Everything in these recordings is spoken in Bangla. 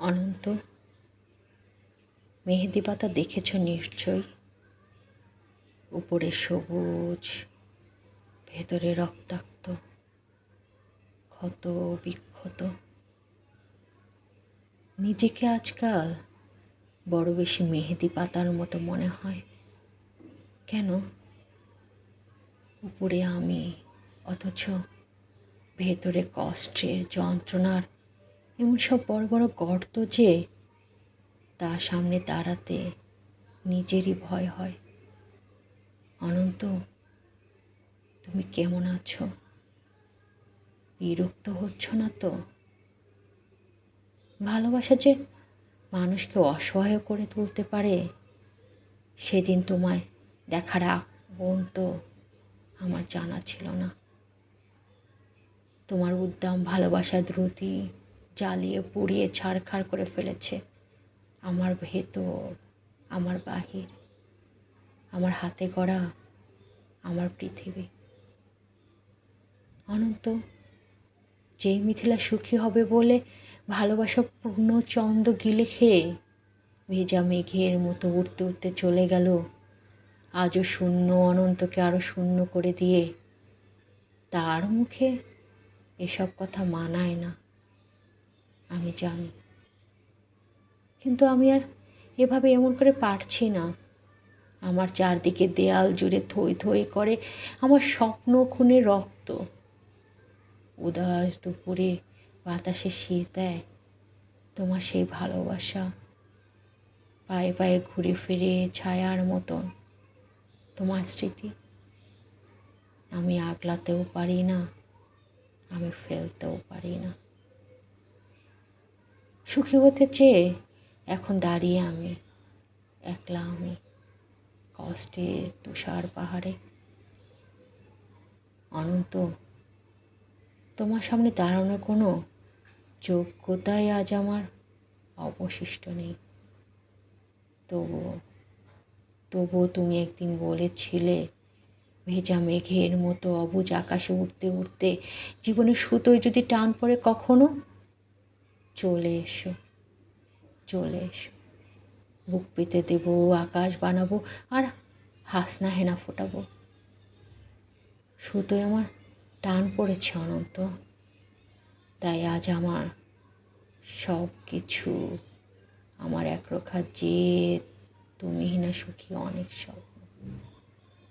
অনন্ত, মেহেদি পাতা দেখেছ নিশ্চয়ই? উপরে সবুজ, ভেতরে রক্তাক্ত, ক্ষত বিক্ষত। নিজেকে আজকাল বড় বেশি মেহেদি পাতার মতো মনে হয়। কেন? উপরে আমি, অথচ ভেতরে কষ্টের যন্ত্রণার এমন সব বড় বড় গর্ত যে তার সামনে দাঁড়াতে নিজেরই ভয় হয়। অনন্ত, তুমি কেমন আছো? বিরক্ত হচ্ছ না তো? ভালোবাসা যে মানুষকে অসহায় করে তুলতে পারে, সেদিন তোমায় দেখার আগ পর্যন্ত আমার জানা ছিল না। তোমার উদ্দাম ভালোবাসা দ্রুতি জ্বালিয়ে, পুড়িয়ে, ছাড়খাড় করে ফেলেছে। আমার ভেতর, আমার বাহির, আমার হাতে গড়া, আমার পৃথিবী। অনন্ত, যেই মিথিলা সুখী হবে বলে ভালোবাসা পূর্ণ চন্দ্র গিলে খেয়ে ভেজা মেঘের মতো উঠতে উঠতে চলে গেল, আজও শূন্য অনন্তকে আরও শূন্য করে দিয়ে। তার মুখে এসব কথা মানায় না। আমি জানি। কিন্তু আমি আর এভাবে এমন করে পারছি না। আমার চারদিকে দেয়াল জুড়ে থই থই করে আমার স্বপ্ন খুনে রক্ত। উদাস দুপুরে বাতাসে শীষ দেয় তোমার সেই ভালোবাসা। পায়ে পায়ে ঘুরে ফিরে ছায়ার মতন তোমার স্মৃতি। আমি আগলাতেও পারি না, আমি ফেলতেও পারি না। সুখী হতে চেয়ে এখন দাঁড়িয়ে আমি, একলা আমি কষ্টে তুষার পাহাড়ে। অনন্ত, তোমার সামনে দাঁড়ানোর কোনো যোগ্যতাই আজ আমার অবশিষ্ট নেই। তবুও তবুও তুমি একদিন বলেছিলে, ভেজা মেঘের মতো অবুজ আকাশে উঠতে উঠতে জীবনের সুতোয় যদি টান পড়ে কখনো চলে এসো চলে এসো। বুক পেতে দেবো, আকাশ বানাবো আর হাসনা হেনা ফোটাবো। সুতোয় আমার টান পড়েছে অনন্ত, তাই আজ আমার সব কিছু আমার একরোখা যে তুমি না সুখী অনেক স্বপ্ন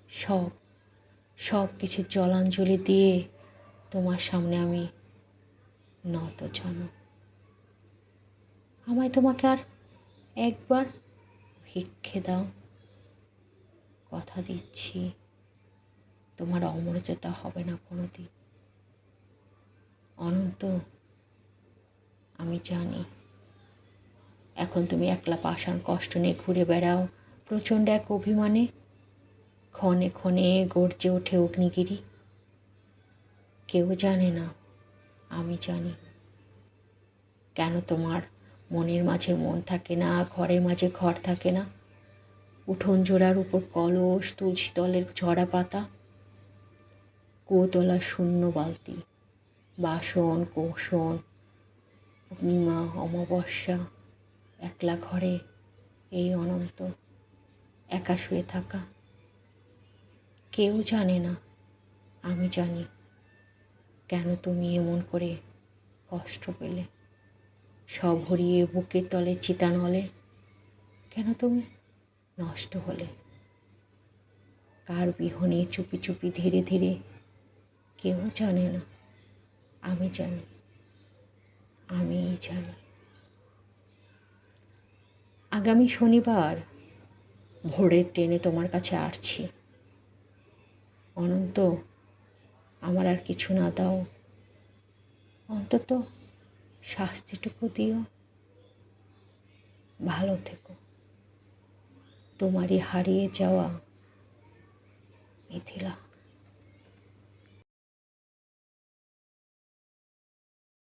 সব। সব কিছু জলাঞ্জলি দিয়ে তোমার সামনে আমি নত জানো আমায় তোমাকে আর একবার ভিক্ষে দাও। কথা দিচ্ছি, তোমার অমর্যাদা হবে না কোনো দিন অনন্ত, আমি জানি, এখন তুমি একলা পাষাণ কষ্ট নিয়ে ঘুরে বেড়াও, প্রচণ্ড এক অভিমানে ক্ষণে ক্ষণে গর্জে ওঠে অগ্নিগিরি। কেউ জানে না, আমি জানি। কেন তোমার মনের মাঝে মন থাকে না, ঘরের মাঝে ঘর থাকে না। উঠোন জোড়ার উপর কলস, তুলসী তলের ঝরা পাতা কোতলা শূন্য বালতি, বাসন কোষণ পূর্ণিমা, অমাবস্যা, একলা ঘরে এই অনন্ত, একা শুয়ে থাকা। কেউ জানে না, আমি জানি কেন তুমি এমন করে কষ্ট পেলে। সব হরিয়ে বুকের তলে চিতানলে কেন তুমি? নষ্ট হলে। কার বিহনে চুপি চুপি ধীরে ধীরে? কেউ জানে না। আমি জানি। আমিই জানি। আগামী শনিবার ভোরের ট্রেনে তোমার কাছে আসছি। অনন্ত, আমার আর কিছু না দাও। অন্তত শাস্তিটুকু দিও। ভালো থেকো। তোমারই হারিয়ে যাওয়া মিথিলা।